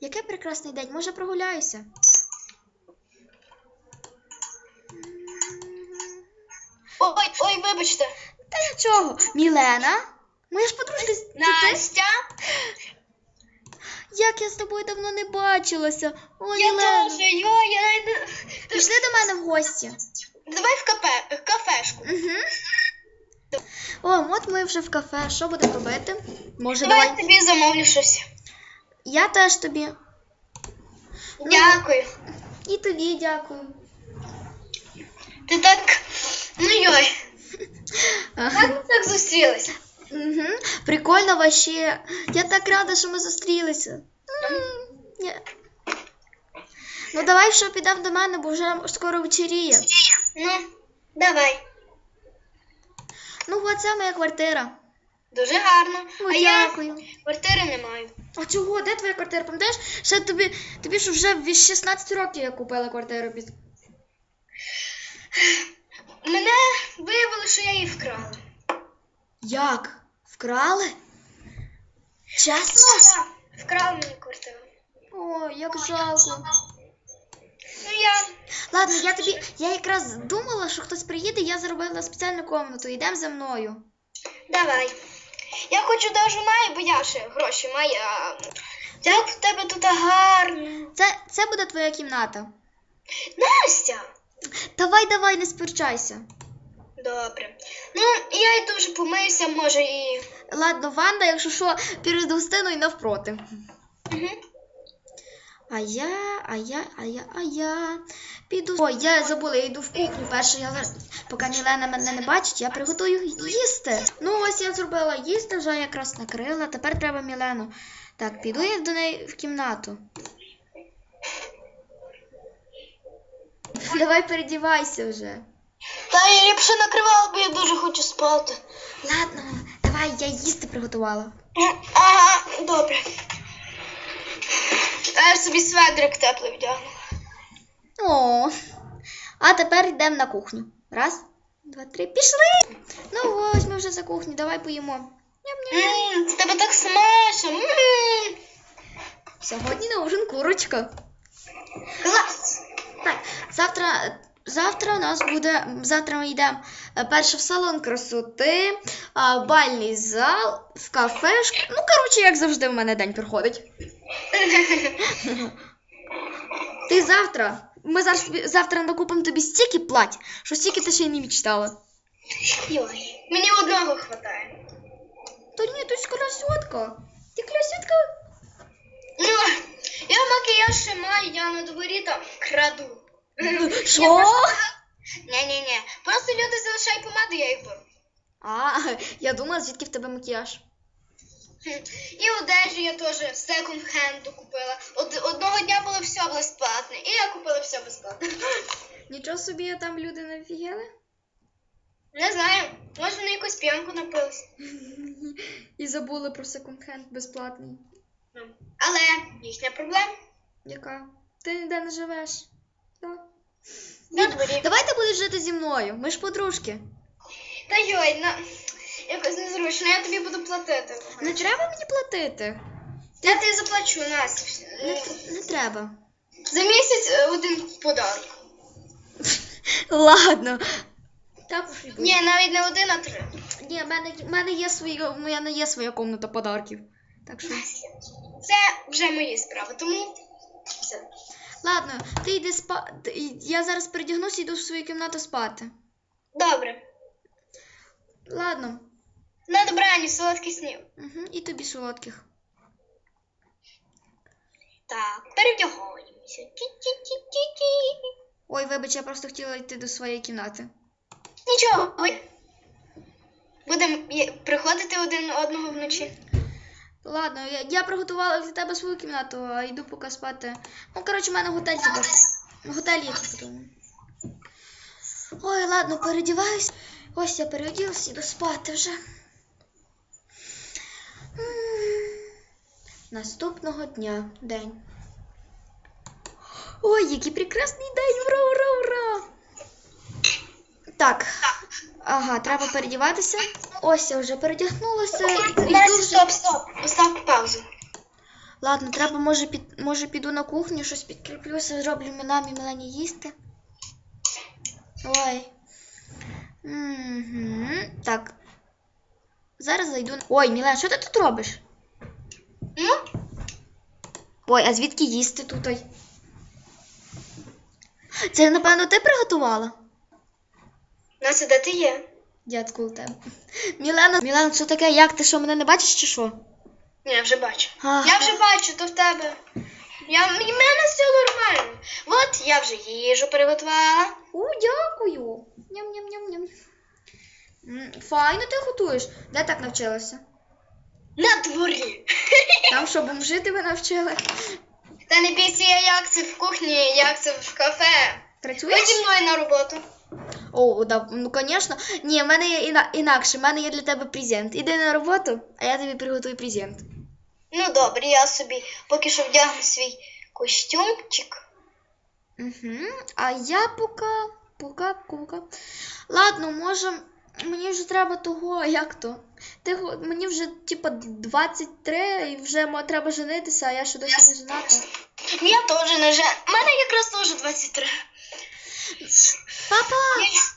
Який прекрасний день, може прогуляюся? Ой, ой, вибачте. Та нічого. Мілена? Моя ж подружка. це? Настя, Як я з тобою давно не бачилася. О, я Мілена. теж, йо, я навіть не... Пішли до мене в гості. Давай в кафе, в кафешку. Угу. О, от ми вже в кафе. Що будемо робити? Може, Давай давай. тобі замовлю щось. Я теж тобі. Ну. Дякую. І тобі дякую. Ти так. Ну йой. Як ми так зустрілися? Угу. Прикольно вообще. Я так рада, що ми зустрілися. М. Ну давай що підемо до мене, бо вже скоро вечеріє. Ну, давай. Ну, от це моя квартира. Дуже гарно. О, а я квартири не маю. А чого? Де твоя квартира? Пам'ятаєш? Ще тобі, тобі ж вже в 16 років я купила квартиру під. Мене виявили, що я її вкрала. Як? Вкрали? Чесно? Так, вкрала мені квартиру. О, як жалко. Ну я. Ладно, я тобі. Я якраз думала, що хтось приїде, я зробила спеціальну комнату. Йдемо за мною. Давай. Я хочу даже маю, бо я ще гроші маю. Як в тебе тут гарно. Це, це буде твоя кімната. Настя! Давай, давай, не сперчайся. Добре. Ну, я йду вже помиюся, може і. Ладно, Ванда, якщо що, перед гостиною навпроти. Угу. А я, а я, а я, а я. Піду. Ой, я забула, я йду в кухню. Перше, я поки Мілена мене не бачить, я приготую їсти. Ну, ось я зробила їсти, вже якраз накрила. Тепер треба Мілену. Так, піду я до неї в кімнату. Давай передівайся вже. Та я ліпше накривала, бо я дуже хочу спати. Ладно, давай, я їсти приготувала. Ага, добре. А я собі сведрик теплий вдягну. О, а тепер йдемо на кухню. Раз, два, три, пішли. Ну ось ми вже за кухню, давай поїмо. Ням-ням. Ммм, з тебе так смачно. Ммм. Сьогодні на ужин курочка. Клас. Так, завтра, завтра у нас буде. Завтра ми йдемо е, перше в салон красоти, а, бальний зал, в кафешку. Ну, коротше, як завжди, в мене день проходить. Ти завтра. Ми зараз завтра накупимо тобі стільки плать, що стільки ти ще й не мечтала. Йой, мені одного хватає. Та ні, ти ж красотка. Ти красотка. Ну, я макіяж ще маю, я на дворі там краду. Що? Ні-ні-ні. Просто люди залишають помаду, я їх беру. А, я думала, звідки в тебе макіяж. І одежу я теж секонд-хенду купила. Од- одного дня було все безплатне, і я купила все безплатне. Нічого собі там люди не офігели? Не знаю, може на якусь п'янку напилась. І забули про секонд-хенд безплатний. Але їхня проблема. Яка? Ти ніде не живеш. Так. На дворі. Давай ти будеш жити зі мною. Ми ж подружки. Та йой, на... якось незручно, я тобі буду платити. Не треба мені платити. Я тобі заплачу, Настя. Не, не треба. За місяць е, один подарок. Ладно. Так уж і буде. Ні, навіть не один, а три. Ні, в мене, в мене є свої, в мене є своя комната подарків. Так що. Це вже мої справи, тому все. Ладно, ти йди спати. Я зараз передягнуся і йду в свою кімнату спати. Добре. Ладно. Добраніч, солодких снів. Угу. І тобі солодких. Так, перевдягаємося. Ой, вибач, я просто хотіла йти до своєї кімнати. Нічого, ой. Будемо приходити один одного вночі. Ладно, я, я приготувала для тебе свою кімнату, а йду поки спати. Ну, коротше, в мене готель типу. Готель є типу. Ой, ладно, передіваюсь. Ось я переоділась, іду спати вже. Наступного дня день. Ой, який прекрасний день! Ура, ура, ура! Так. Ага, треба передіватися. Ось я вже передягнулася. і- і Настя, стоп, стоп. Постав паузу. Ладно, треба, може, під, може піду на кухню, щось підкріплюся, зроблю Мілані Мілані їсти. Ой. Угу. Так. Зараз зайду. на- Ой, Мілан, що ти тут робиш? Ну, Ой, а звідки їсти тут? Ой? Це, напевно, ти приготувала? Настя, де ти є? Дядьку у тебе. Мілена, Мілена, що таке? Як ти що, мене не бачиш чи що? Ні, я вже бачу. А, Я вже бачу, то в тебе. Я, в мене все нормально. От я вже їжу приготувала. О, дякую. Ням-ням-ням-ням. Файно ти готуєш. Де так навчилася? На дворі. Там що, бомжи тебе навчили? Та не бійся, я як це в кухні, як це в кафе. Працюєш? Ходь зі мною на роботу. О, да, ну звісно. Ні, в мене є іна- інакше, в мене є для тебе презент. Іди на роботу, а я тобі приготую презент. Ну добре, я собі поки що вдягну свій костюмчик. Угу. А я поки, поки, поки. Ладно, може, мені вже треба того, як то? Ти, мені вже, типа, 23 і вже треба женитися, а я ще досі не жената. Я теж не жен... У мене якраз теж 23. Папа! Я-